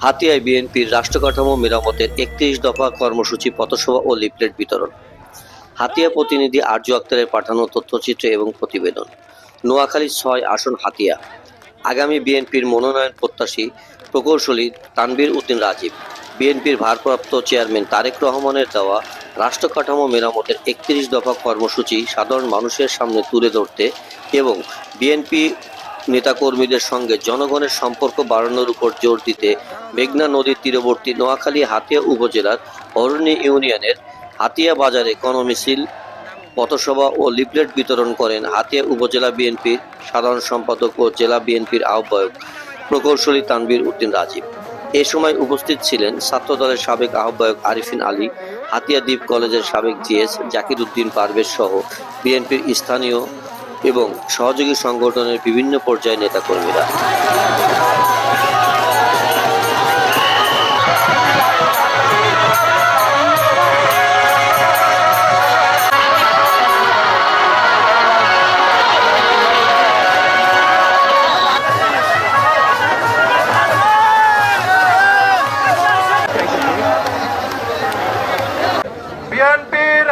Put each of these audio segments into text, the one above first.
হাতিয়ায় বিএনপির রাষ্ট্রকাঠামো মেরামতের একত্রিশ দফা কর্মসূচি, পথসভা ও লিফলেট বিতরণ। হাতিয়া প্রতিনিধি আরজু আক্তারের পাঠানো তথ্যচিত্র এবং প্রতিবেদন। নোয়াখালী ছয় আসন হাতিয়া। আগামী বিএনপির মনোনয়ন প্রত্যাশী প্রকৌশলী তানবীর উদ্দিন রাজীব। বিএনপির ভারপ্রাপ্ত চেয়ারম্যান তারেক রহমানের দেওয়া রাষ্ট্রকাঠামো মেরামতের একত্রিশ দফা কর্মসূচি সাধারণ মানুষের সামনে তুলে ধরতে এবং বিএনপি নেতাকর্মীদের সঙ্গে জনগণের সম্পর্ক বাড়ানোর উপর জোর দিতে মেঘনা নদীর তীরবর্তী নোয়াখালী হাতিয়া উপজেলার অরণ্য ইউনিয়নের হাতিয়া বাজারে গণমিছিল পথসভা ও লিফলেট বিতরণ করেন হাতিয়া উপজেলা বিএনপির সাধারণ সম্পাদক ও জেলা বিএনপির আহ্বায়ক প্রকৌশলী তানবীর উদ্দিন রাজীব। এ সময় উপস্থিত ছিলেন ছাত্রদলের সাবেক আহ্বায়ক আরিফিন আলী, হাতিয়া দ্বীপ কলেজের সাবেক জিএস জাকির উদ্দিন পারভেজ সহ বিএনপির স্থানীয় এবং সহযোগী সংগঠনের বিভিন্ন পর্যায়ের নেতাকর্মীরা।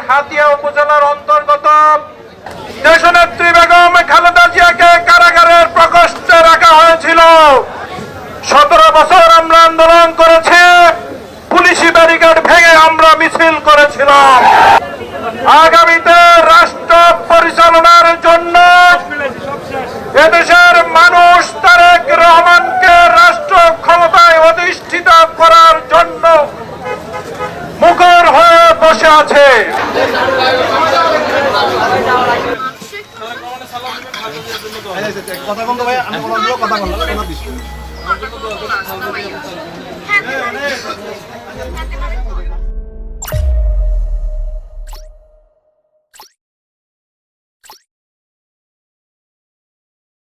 হাতিয়া উপজেলার অন্তর্গত দেশনেত্রী বছর আমরা আন্দোলন করেছি, পুলিশি ব্যারিকেড ভেঙে আমরা মিছিল করেছিলাম। আগামীতে রাষ্ট্র পরিচালনার জন্য এদেশের মানুষ তারেক রহমানকে রাষ্ট্র ক্ষমতায় অধিষ্ঠিত করার জন্য মুখর হয়ে বসে আছে। কথা বলতে ভাই, আমি কথা বললাম কথা দিচ্ছি হ্যাঁ